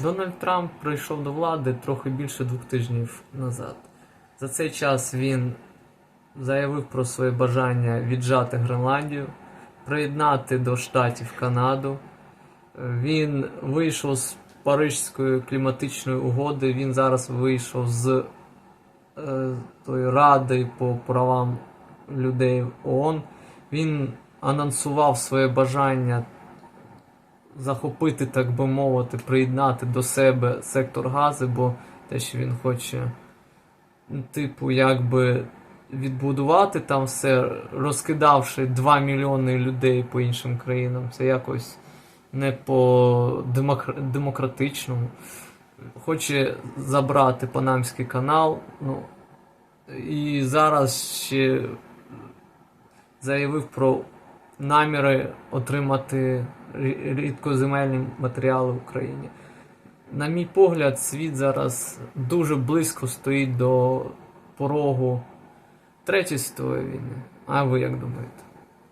Дональд Трамп прийшов до влади трохи більше двох тижнів назад. За цей час він заявив про своє бажання віджати Гренландію, приєднати до штатів Канаду. Він вийшов з Парижської кліматичної угоди. Він зараз вийшов з е, тої ради по правам людей ООН. Він анонсував своє бажання захопити, так би мовити, приєднати до себе сектор гази, бо те, що він хоче, ну, типу, якби відбудувати там все, розкидавши 2 мільйони людей по іншим країнам, це якось не по демократичному. Хоче забрати Панамський канал. Ну, і зараз ще заявив про наміри отримати рі- матеріалом в Україні. На мій погляд, світ зараз дуже близько стоїть до порогу Третьої світової війни. А ви як думаєте?